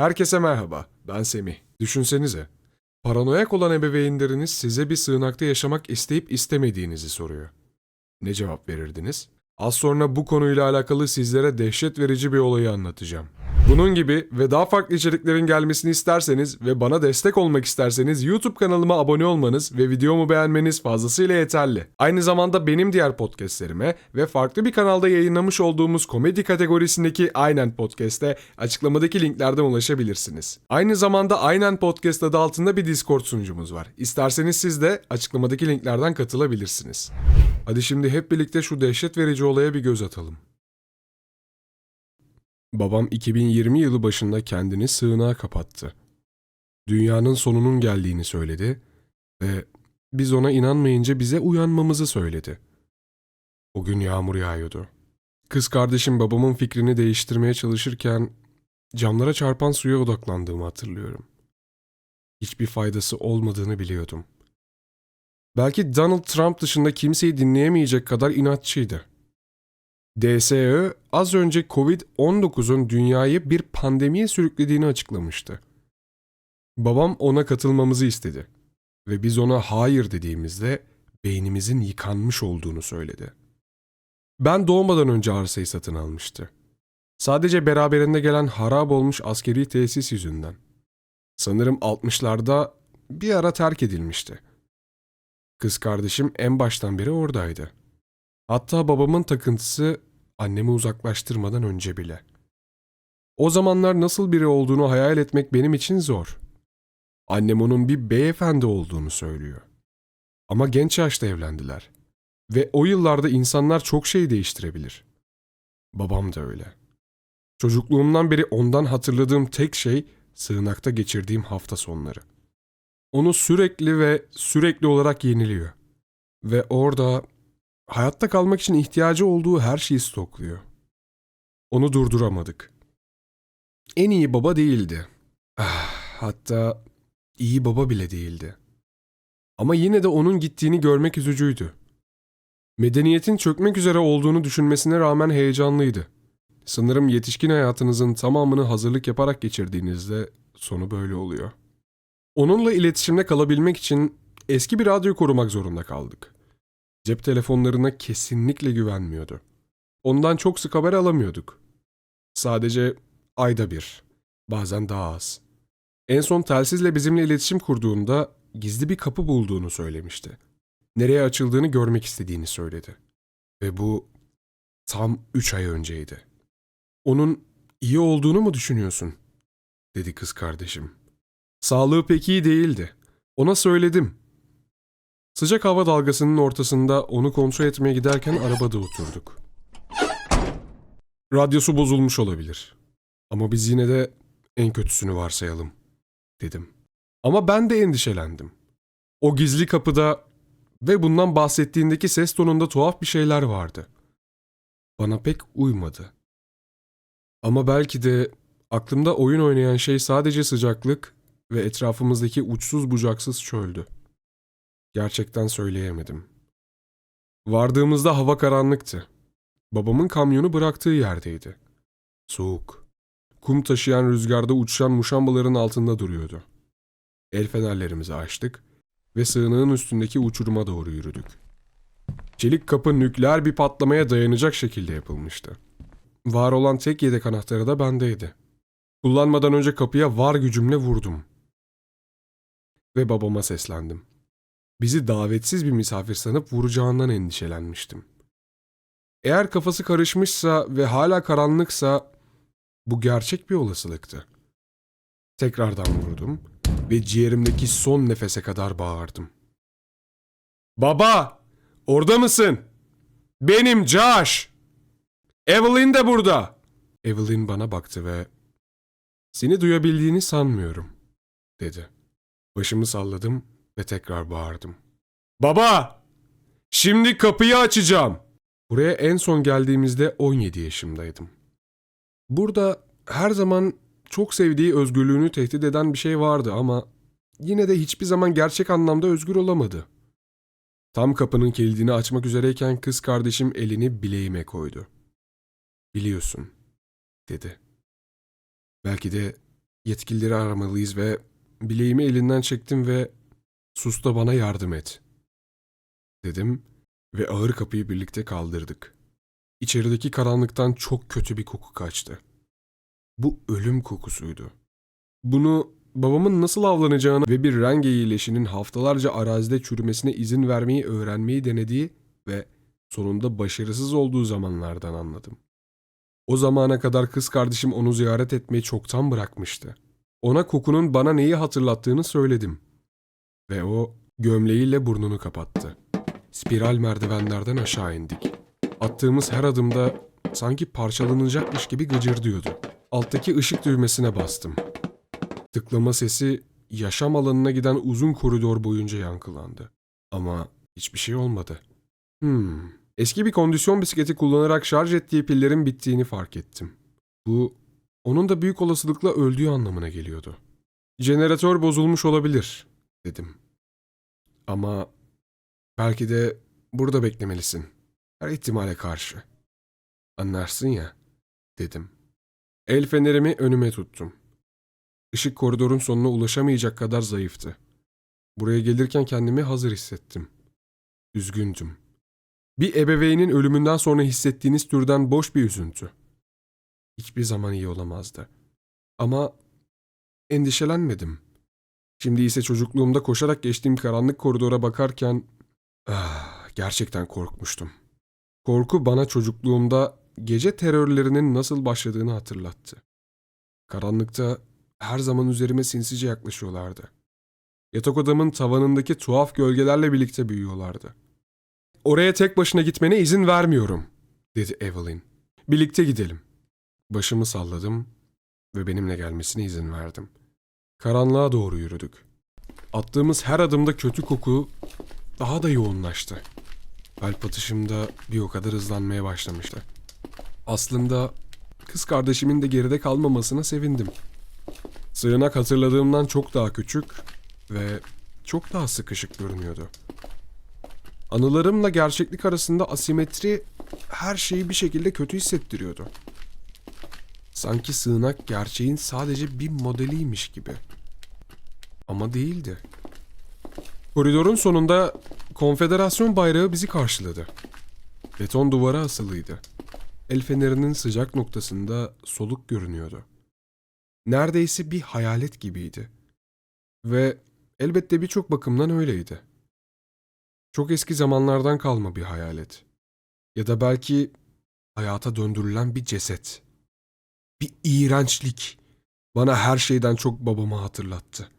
Herkese merhaba, ben Semih. Düşünsenize, paranoyak olan ebeveynleriniz size bir sığınakta yaşamak isteyip istemediğinizi soruyor. Ne cevap verirdiniz? Az sonra bu konuyla alakalı sizlere dehşet verici bir olayı anlatacağım. Bunun gibi ve daha farklı içeriklerin gelmesini isterseniz ve bana destek olmak isterseniz YouTube kanalıma abone olmanız ve videomu beğenmeniz fazlasıyla yeterli. Aynı zamanda benim diğer podcastlerime ve farklı bir kanalda yayınlamış olduğumuz komedi kategorisindeki Aynen Podcast'e açıklamadaki linklerden ulaşabilirsiniz. Aynı zamanda Aynen Podcast adı altında bir Discord sunucumuz var. İsterseniz siz de açıklamadaki linklerden katılabilirsiniz. Hadi şimdi hep birlikte şu dehşet verici olaya bir göz atalım. Babam 2020 yılı başında kendini sığınağa kapattı. Dünyanın sonunun geldiğini söyledi ve biz ona inanmayınca bize uyanmamızı söyledi. O gün yağmur yağıyordu. Kız kardeşim babamın fikrini değiştirmeye çalışırken camlara çarpan suya odaklandığımı hatırlıyorum. Hiçbir faydası olmadığını biliyordum. Belki Donald Trump dışında kimseyi dinleyemeyecek kadar inatçıydı. DSÖ az önce Covid-19'un dünyayı bir pandemiye sürüklediğini açıklamıştı. Babam ona katılmamızı istedi ve biz ona hayır dediğimizde beynimizin yıkanmış olduğunu söyledi. Ben doğmadan önce arsayı satın almıştı. Sadece beraberinde gelen harap olmuş askeri tesis yüzünden. Sanırım 60'larda bir ara terk edilmişti. Kız kardeşim en baştan beri oradaydı. Hatta babamın takıntısı annemi uzaklaştırmadan önce bile. O zamanlar nasıl biri olduğunu hayal etmek benim için zor. Annem onun bir beyefendi olduğunu söylüyor. Ama genç yaşta evlendiler. Ve o yıllarda insanlar çok şey değiştirebilir. Babam da öyle. Çocukluğumdan beri ondan hatırladığım tek şey sığınakta geçirdiğim hafta sonları. Onu sürekli ve sürekli olarak yeniliyor. Ve orada hayatta kalmak için ihtiyacı olduğu her şeyi stokluyor. Onu durduramadık. En iyi baba değildi. Ah, hatta iyi baba bile değildi. Ama yine de onun gittiğini görmek üzücüydü. Medeniyetin çökmek üzere olduğunu düşünmesine rağmen heyecanlıydı. Sanırım yetişkin hayatınızın tamamını hazırlık yaparak geçirdiğinizde sonu böyle oluyor. Onunla iletişimde kalabilmek için eski bir radyo korumak zorunda kaldık. Cep telefonlarına kesinlikle güvenmiyordu. Ondan çok sık haber alamıyorduk. Sadece ayda bir, bazen daha az. En son telsizle bizimle iletişim kurduğunda gizli bir kapı bulduğunu söylemişti. Nereye açıldığını görmek istediğini söyledi. Ve bu tam üç ay önceydi. Onun iyi olduğunu mu düşünüyorsun? dedi kız kardeşim. Sağlığı pek iyi değildi. Ona söyledim. Sıcak hava dalgasının ortasında onu kontrol etmeye giderken arabada oturduk. Radyosu bozulmuş olabilir. Ama biz yine de en kötüsünü varsayalım, dedim. Ama ben de endişelendim. O gizli kapıda ve bundan bahsettiğindeki ses tonunda tuhaf bir şeyler vardı. Bana pek uymadı. Ama belki de aklımda oyun oynayan şey sadece sıcaklık ve etrafımızdaki uçsuz bucaksız çöldü. Gerçekten söyleyemedim. Vardığımızda hava karanlıktı. Babamın kamyonu bıraktığı yerdeydi. Soğuk. Kum taşıyan rüzgarda uçuşan muşambaların altında duruyordu. El fenerlerimizi açtık ve sığınığın üstündeki uçuruma doğru yürüdük. Çelik kapı nükleer bir patlamaya dayanacak şekilde yapılmıştı. Var olan tek yedek anahtarı da bendeydi. Kullanmadan önce kapıya var gücümle vurdum. Ve babama seslendim. Bizi davetsiz bir misafir sanıp vuracağından endişelenmiştim. Eğer kafası karışmışsa ve hala karanlıksa bu gerçek bir olasılıktı. Tekrardan vurdum ve ciğerimdeki son nefese kadar bağırdım. Baba! Orada mısın? Benim Josh! Evelyn de burada! Evelyn bana baktı ve seni duyabildiğini sanmıyorum, dedi. Başımı salladım ve tekrar bağırdım. Baba! Şimdi kapıyı açacağım. Buraya en son geldiğimizde 17 yaşımdaydım. Burada her zaman çok sevdiği özgürlüğünü tehdit eden bir şey vardı ama yine de hiçbir zaman gerçek anlamda özgür olamadı. Tam kapının kilidini açmak üzereyken kız kardeşim elini bileğime koydu. Biliyorsun, dedi. Belki de Yetkilileri aramalıyız ve bileğimi elinden çektim ve sus da bana yardım et. Dedim ve ağır kapıyı birlikte kaldırdık. İçerideki karanlıktan çok kötü bir koku kaçtı. Bu ölüm kokusuydu. Bunu babamın nasıl avlanacağını ve bir renge iyileşinin haftalarca arazide çürümesine izin vermeyi öğrenmeyi denediği ve sonunda başarısız olduğu zamanlardan anladım. O zamana kadar kız kardeşim onu ziyaret etmeyi çoktan bırakmıştı. Ona kokunun bana neyi hatırlattığını söyledim. Ve o gömleğiyle burnunu kapattı. Spiral merdivenlerden aşağı indik. Attığımız her adımda sanki parçalanacakmış gibi gıcırdıyordu. Alttaki ışık düğmesine bastım. Tıklama sesi yaşam alanına giden uzun koridor boyunca yankılandı. Ama hiçbir şey olmadı. Hmm. Eski bir kondisyon bisikleti kullanarak şarj ettiği pillerin bittiğini fark ettim. Bu onun da büyük olasılıkla öldüğü anlamına geliyordu. Jeneratör bozulmuş olabilir, dedim. Ama belki de burada beklemelisin. Her ihtimale karşı. Anlarsın ya, dedim. El fenerimi önüme tuttum. Işık koridorun sonuna ulaşamayacak kadar zayıftı. Buraya gelirken kendimi hazır hissettim. Üzgündüm. Bir ebeveynin ölümünden sonra hissettiğiniz türden boş bir üzüntü. Hiçbir zaman iyi olamazdı. Ama endişelenmedim. Şimdi ise çocukluğumda koşarak geçtiğim karanlık koridora bakarken ah, gerçekten korkmuştum. Korku bana çocukluğumda gece terörlerinin nasıl başladığını hatırlattı. Karanlıkta her zaman üzerime sinsice yaklaşıyorlardı. Yatak odamın tavanındaki tuhaf gölgelerle birlikte büyüyorlardı. Oraya tek başına gitmene izin vermiyorum, dedi Evelyn. Birlikte gidelim. Başımı salladım ve benimle gelmesine izin verdim. Karanlığa doğru yürüdük. Attığımız her adımda kötü koku daha da yoğunlaştı. Kalp atışım da bir o kadar hızlanmaya başlamıştı. Aslında kız kardeşimin de geride kalmamasına sevindim. Sığınak hatırladığımdan çok daha küçük ve çok daha sıkışık görünüyordu. Anılarımla gerçeklik arasında asimetri her şeyi bir şekilde kötü hissettiriyordu. Sanki sığınak gerçeğin sadece bir modeliymiş gibi. Ama değildi. Koridorun sonunda konfederasyon bayrağı bizi karşıladı. Beton duvara asılıydı. El fenerinin sıcak noktasında soluk görünüyordu. Neredeyse bir hayalet gibiydi. Ve elbette birçok bakımdan öyleydi. Çok eski zamanlardan kalma bir hayalet. Ya da belki hayata döndürülen bir ceset. Bir iğrençlik. Bana her şeyden çok babamı hatırlattı.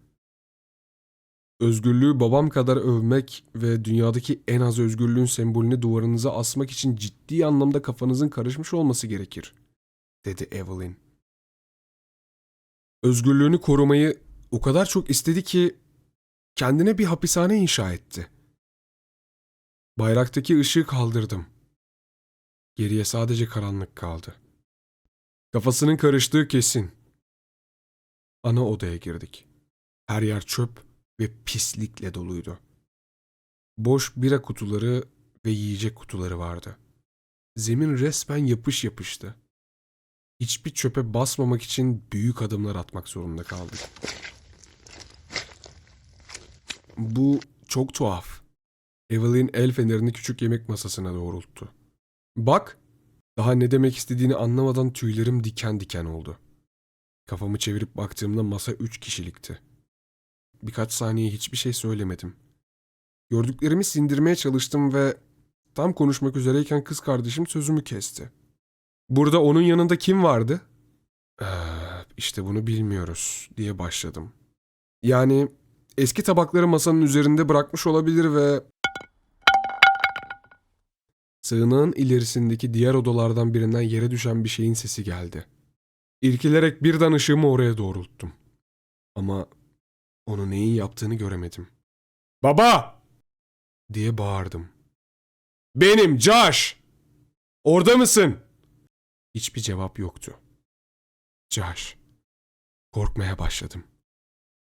Özgürlüğü babam kadar övmek ve dünyadaki en az özgürlüğün sembolünü duvarınıza asmak için ciddi anlamda kafanızın karışmış olması gerekir, dedi Evelyn. Özgürlüğünü korumayı o kadar çok istedi ki kendine bir hapishane inşa etti. Bayraktaki ışığı kaldırdım. Geriye sadece karanlık kaldı. Kafasının karıştığı kesin. Ana odaya girdik. Her yer çöp ve pislikle doluydu. Boş bira kutuları ve yiyecek kutuları vardı. Zemin resmen yapış yapıştı. Hiçbir çöpe basmamak için büyük adımlar atmak zorunda kaldık. Bu çok tuhaf. Evelyn el fenerini küçük yemek masasına doğrulttu. Bak, daha ne demek istediğini anlamadan tüylerim diken diken oldu. Kafamı çevirip baktığımda masa üç kişilikti. Birkaç saniye hiçbir şey söylemedim. Gördüklerimi sindirmeye çalıştım ve tam konuşmak üzereyken kız kardeşim sözümü kesti. Burada onun yanında kim vardı? Ee, işte bunu bilmiyoruz diye başladım. Yani eski tabakları masanın üzerinde bırakmış olabilir ve Sığınağın ilerisindeki diğer odalardan birinden yere düşen bir şeyin sesi geldi. İrkilerek birden ışığımı oraya doğrulttum. Ama onu neyin yaptığını göremedim. Baba! diye bağırdım. Benim Josh! Orada mısın? Hiçbir cevap yoktu. Josh. Korkmaya başladım.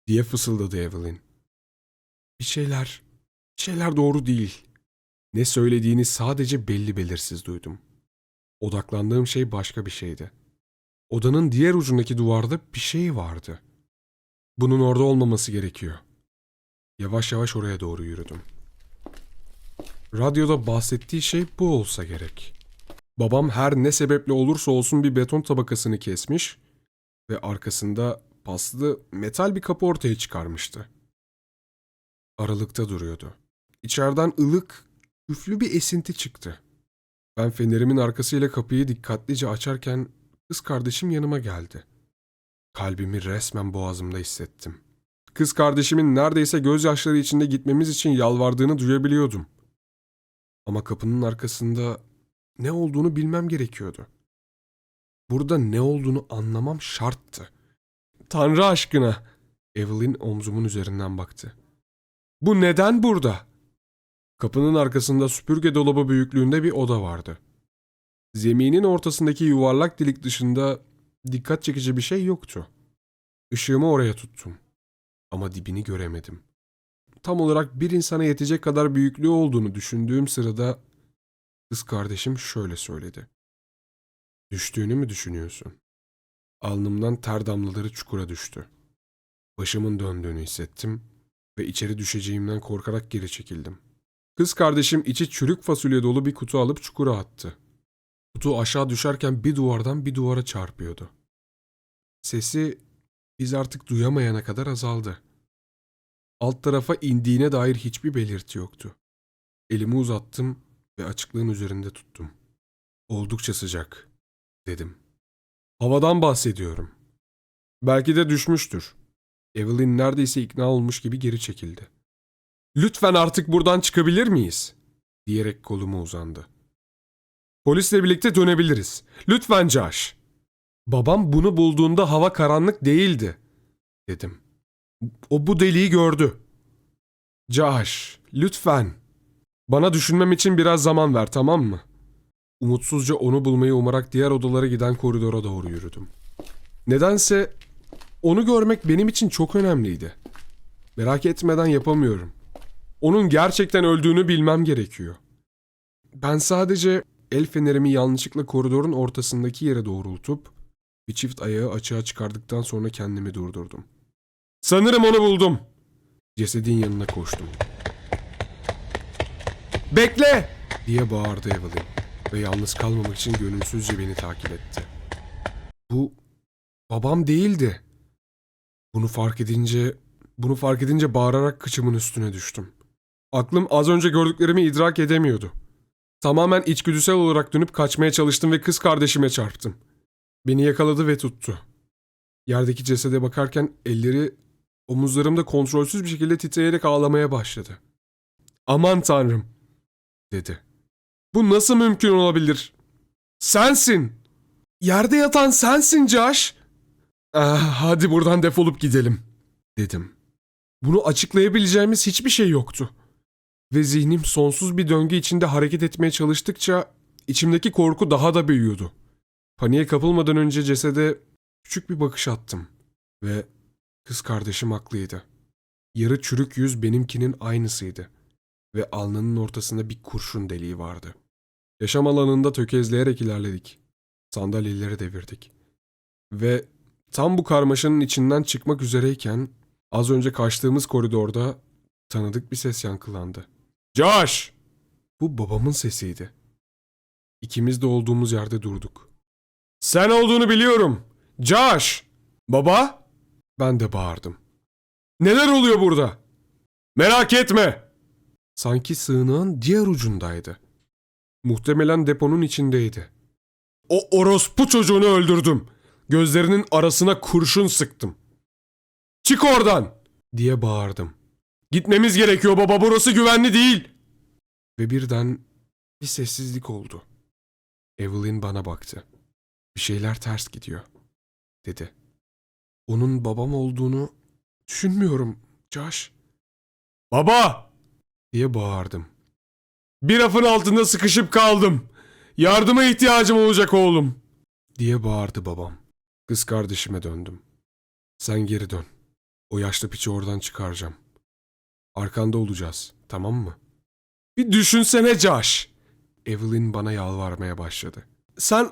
Diye fısıldadı Evelyn. Bir şeyler, bir şeyler doğru değil. Ne söylediğini sadece belli belirsiz duydum. Odaklandığım şey başka bir şeydi. Odanın diğer ucundaki duvarda bir şey vardı. Bunun orada olmaması gerekiyor. Yavaş yavaş oraya doğru yürüdüm. Radyoda bahsettiği şey bu olsa gerek. Babam her ne sebeple olursa olsun bir beton tabakasını kesmiş ve arkasında paslı metal bir kapı ortaya çıkarmıştı. Aralıkta duruyordu. İçeriden ılık, üflü bir esinti çıktı. Ben fenerimin arkasıyla kapıyı dikkatlice açarken kız kardeşim yanıma geldi. Kalbimi resmen boğazımda hissettim. Kız kardeşimin neredeyse gözyaşları içinde gitmemiz için yalvardığını duyabiliyordum. Ama kapının arkasında ne olduğunu bilmem gerekiyordu. Burada ne olduğunu anlamam şarttı. Tanrı aşkına! Evelyn omzumun üzerinden baktı. Bu neden burada? Kapının arkasında süpürge dolabı büyüklüğünde bir oda vardı. Zeminin ortasındaki yuvarlak delik dışında dikkat çekici bir şey yoktu. Işığımı oraya tuttum. Ama dibini göremedim. Tam olarak bir insana yetecek kadar büyüklüğü olduğunu düşündüğüm sırada kız kardeşim şöyle söyledi. Düştüğünü mü düşünüyorsun? Alnımdan ter damlaları çukura düştü. Başımın döndüğünü hissettim ve içeri düşeceğimden korkarak geri çekildim. Kız kardeşim içi çürük fasulye dolu bir kutu alıp çukura attı. Kutu aşağı düşerken bir duvardan bir duvara çarpıyordu. Sesi biz artık duyamayana kadar azaldı. Alt tarafa indiğine dair hiçbir belirti yoktu. Elimi uzattım ve açıklığın üzerinde tuttum. Oldukça sıcak, dedim. Havadan bahsediyorum. Belki de düşmüştür. Evelyn neredeyse ikna olmuş gibi geri çekildi. Lütfen artık buradan çıkabilir miyiz? diyerek koluma uzandı. Polisle birlikte dönebiliriz. Lütfen Josh. Babam bunu bulduğunda hava karanlık değildi, dedim. O bu deliği gördü. Josh, lütfen. Bana düşünmem için biraz zaman ver, tamam mı? Umutsuzca onu bulmayı umarak diğer odalara giden koridora doğru yürüdüm. Nedense onu görmek benim için çok önemliydi. Merak etmeden yapamıyorum. Onun gerçekten öldüğünü bilmem gerekiyor. Ben sadece el fenerimi yanlışlıkla koridorun ortasındaki yere doğrultup bir çift ayağı açığa çıkardıktan sonra kendimi durdurdum. Sanırım onu buldum. Cesedin yanına koştum. Bekle! diye bağırdı Evelyn ve yalnız kalmamak için gönülsüzce beni takip etti. Bu babam değildi. Bunu fark edince, bunu fark edince bağırarak kıçımın üstüne düştüm. Aklım az önce gördüklerimi idrak edemiyordu. Tamamen içgüdüsel olarak dönüp kaçmaya çalıştım ve kız kardeşime çarptım. Beni yakaladı ve tuttu. Yerdeki cesede bakarken elleri omuzlarımda kontrolsüz bir şekilde titreyerek ağlamaya başladı. Aman tanrım, dedi. Bu nasıl mümkün olabilir? Sensin. Yerde yatan sensin Josh. Ah, hadi buradan defolup gidelim, dedim. Bunu açıklayabileceğimiz hiçbir şey yoktu. Ve zihnim sonsuz bir döngü içinde hareket etmeye çalıştıkça içimdeki korku daha da büyüyordu. Paniğe kapılmadan önce cesede küçük bir bakış attım. Ve kız kardeşim haklıydı. Yarı çürük yüz benimkinin aynısıydı. Ve alnının ortasında bir kurşun deliği vardı. Yaşam alanında tökezleyerek ilerledik. Sandalyeleri devirdik. Ve tam bu karmaşanın içinden çıkmak üzereyken az önce kaçtığımız koridorda tanıdık bir ses yankılandı. Josh! Bu babamın sesiydi. İkimiz de olduğumuz yerde durduk. Sen olduğunu biliyorum. Josh! Baba? Ben de bağırdım. Neler oluyor burada? Merak etme! Sanki sığınağın diğer ucundaydı. Muhtemelen deponun içindeydi. O orospu çocuğunu öldürdüm. Gözlerinin arasına kurşun sıktım. Çık oradan! diye bağırdım. Gitmemiz gerekiyor baba burası güvenli değil. Ve birden bir sessizlik oldu. Evelyn bana baktı. Bir şeyler ters gidiyor, dedi. Onun babam olduğunu düşünmüyorum Josh. Baba! diye bağırdım. Bir rafın altında sıkışıp kaldım. Yardıma ihtiyacım olacak oğlum. Diye bağırdı babam. Kız kardeşime döndüm. Sen geri dön. O yaşlı piçi oradan çıkaracağım. Arkanda olacağız, tamam mı? Bir düşünsene Josh. Evelyn bana yalvarmaya başladı. Sen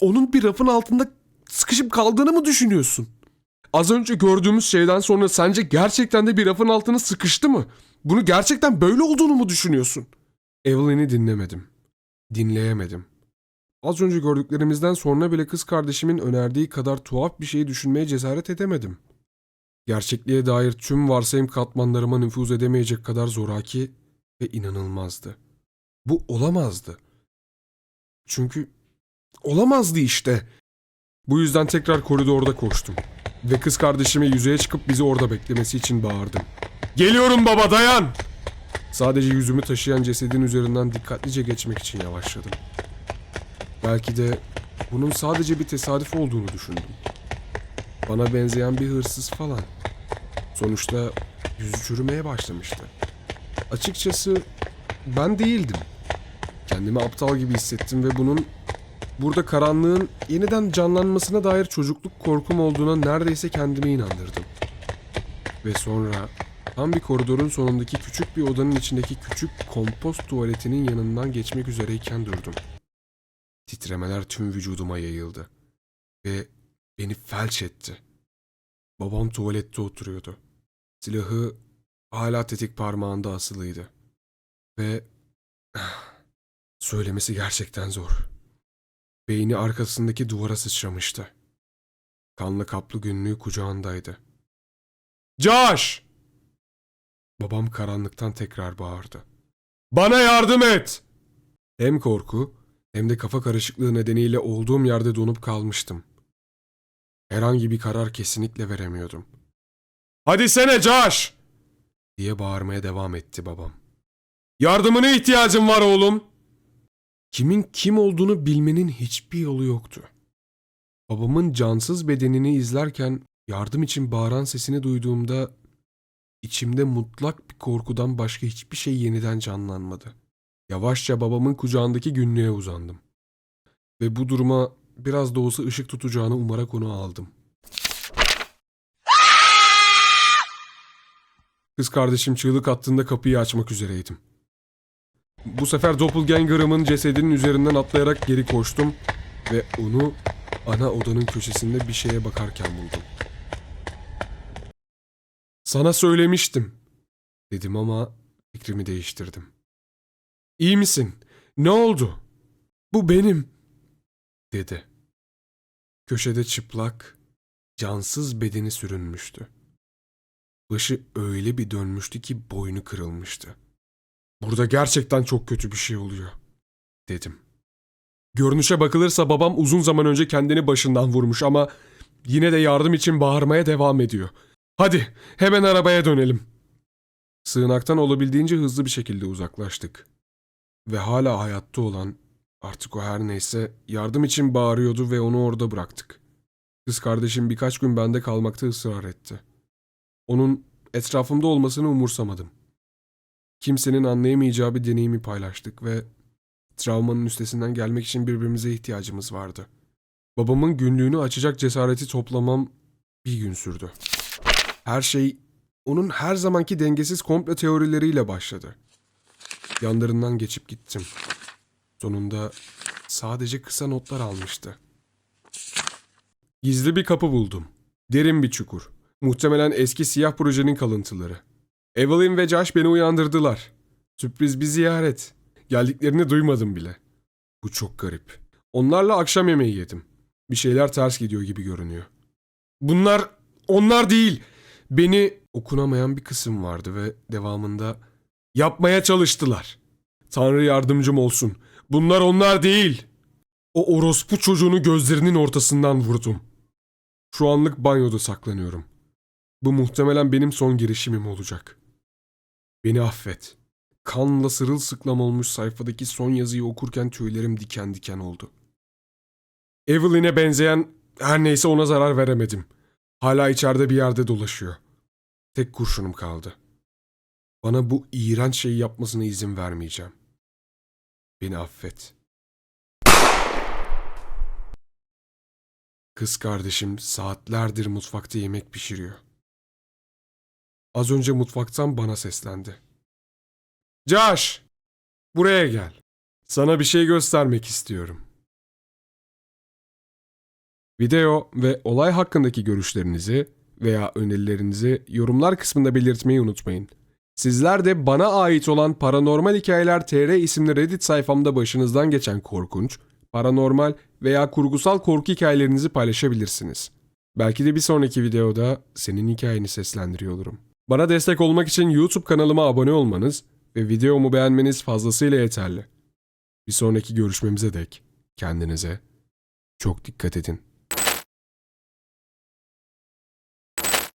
onun bir rafın altında sıkışıp kaldığını mı düşünüyorsun? Az önce gördüğümüz şeyden sonra sence gerçekten de bir rafın altına sıkıştı mı? Bunu gerçekten böyle olduğunu mu düşünüyorsun? Evelyn'i dinlemedim. Dinleyemedim. Az önce gördüklerimizden sonra bile kız kardeşimin önerdiği kadar tuhaf bir şeyi düşünmeye cesaret edemedim. Gerçekliğe dair tüm varsayım katmanlarıma nüfuz edemeyecek kadar zoraki ve inanılmazdı. Bu olamazdı. Çünkü olamazdı işte. Bu yüzden tekrar koridorda koştum. Ve kız kardeşime yüzeye çıkıp bizi orada beklemesi için bağırdım. Geliyorum baba dayan! Sadece yüzümü taşıyan cesedin üzerinden dikkatlice geçmek için yavaşladım. Belki de bunun sadece bir tesadüf olduğunu düşündüm. Bana benzeyen bir hırsız falan. Sonuçta yüzü çürümeye başlamıştı. Açıkçası ben değildim. Kendimi aptal gibi hissettim ve bunun burada karanlığın yeniden canlanmasına dair çocukluk korkum olduğuna neredeyse kendime inandırdım. Ve sonra tam bir koridorun sonundaki küçük bir odanın içindeki küçük kompost tuvaletinin yanından geçmek üzereyken durdum. Titremeler tüm vücuduma yayıldı ve beni felç etti. Babam tuvalette oturuyordu. Silahı hala tetik parmağında asılıydı. Ve söylemesi gerçekten zor. Beyni arkasındaki duvara sıçramıştı. Kanlı kaplı günlüğü kucağındaydı. Josh! Babam karanlıktan tekrar bağırdı. Bana yardım et! Hem korku hem de kafa karışıklığı nedeniyle olduğum yerde donup kalmıştım. Herhangi bir karar kesinlikle veremiyordum. Hadi sene Josh! diye bağırmaya devam etti babam. Yardımına ihtiyacım var oğlum. Kimin kim olduğunu bilmenin hiçbir yolu yoktu. Babamın cansız bedenini izlerken yardım için bağıran sesini duyduğumda içimde mutlak bir korkudan başka hiçbir şey yeniden canlanmadı. Yavaşça babamın kucağındaki günlüğe uzandım. Ve bu duruma biraz da olsa ışık tutacağını umarak onu aldım. Kız kardeşim çığlık attığında kapıyı açmak üzereydim. Bu sefer doppelganger'ımın cesedinin üzerinden atlayarak geri koştum ve onu ana odanın köşesinde bir şeye bakarken buldum. Sana söylemiştim dedim ama fikrimi değiştirdim. İyi misin? Ne oldu? Bu benim dedi. Köşede çıplak, cansız bedeni sürünmüştü. Başı öyle bir dönmüştü ki boynu kırılmıştı. Burada gerçekten çok kötü bir şey oluyor, dedim. Görünüşe bakılırsa babam uzun zaman önce kendini başından vurmuş ama yine de yardım için bağırmaya devam ediyor. Hadi hemen arabaya dönelim. Sığınaktan olabildiğince hızlı bir şekilde uzaklaştık. Ve hala hayatta olan, artık o her neyse yardım için bağırıyordu ve onu orada bıraktık. Kız kardeşim birkaç gün bende kalmakta ısrar etti. Onun etrafımda olmasını umursamadım. Kimsenin anlayamayacağı bir deneyimi paylaştık ve travmanın üstesinden gelmek için birbirimize ihtiyacımız vardı. Babamın günlüğünü açacak cesareti toplamam bir gün sürdü. Her şey onun her zamanki dengesiz komple teorileriyle başladı. Yanlarından geçip gittim. Sonunda sadece kısa notlar almıştı. Gizli bir kapı buldum. Derin bir çukur. Muhtemelen eski siyah projenin kalıntıları. Evelyn ve Josh beni uyandırdılar. Sürpriz bir ziyaret. Geldiklerini duymadım bile. Bu çok garip. Onlarla akşam yemeği yedim. Bir şeyler ters gidiyor gibi görünüyor. Bunlar onlar değil. Beni okunamayan bir kısım vardı ve devamında yapmaya çalıştılar. Tanrı yardımcım olsun. Bunlar onlar değil. O orospu çocuğunu gözlerinin ortasından vurdum. Şu anlık banyoda saklanıyorum. Bu muhtemelen benim son girişimim olacak. Beni affet. Kanla sırılsıklam olmuş sayfadaki son yazıyı okurken tüylerim diken diken oldu. Evelyn'e benzeyen her neyse ona zarar veremedim. Hala içeride bir yerde dolaşıyor. Tek kurşunum kaldı. Bana bu iğrenç şeyi yapmasına izin vermeyeceğim. Beni affet. Kız kardeşim saatlerdir mutfakta yemek pişiriyor. Az önce mutfaktan bana seslendi. Josh! Buraya gel. Sana bir şey göstermek istiyorum. Video ve olay hakkındaki görüşlerinizi veya önerilerinizi yorumlar kısmında belirtmeyi unutmayın. Sizler de bana ait olan Paranormal Hikayeler TR isimli Reddit sayfamda başınızdan geçen korkunç, paranormal veya kurgusal korku hikayelerinizi paylaşabilirsiniz. Belki de bir sonraki videoda senin hikayeni seslendiriyor olurum. Bana destek olmak için YouTube kanalıma abone olmanız ve videomu beğenmeniz fazlasıyla yeterli. Bir sonraki görüşmemize dek kendinize çok dikkat edin.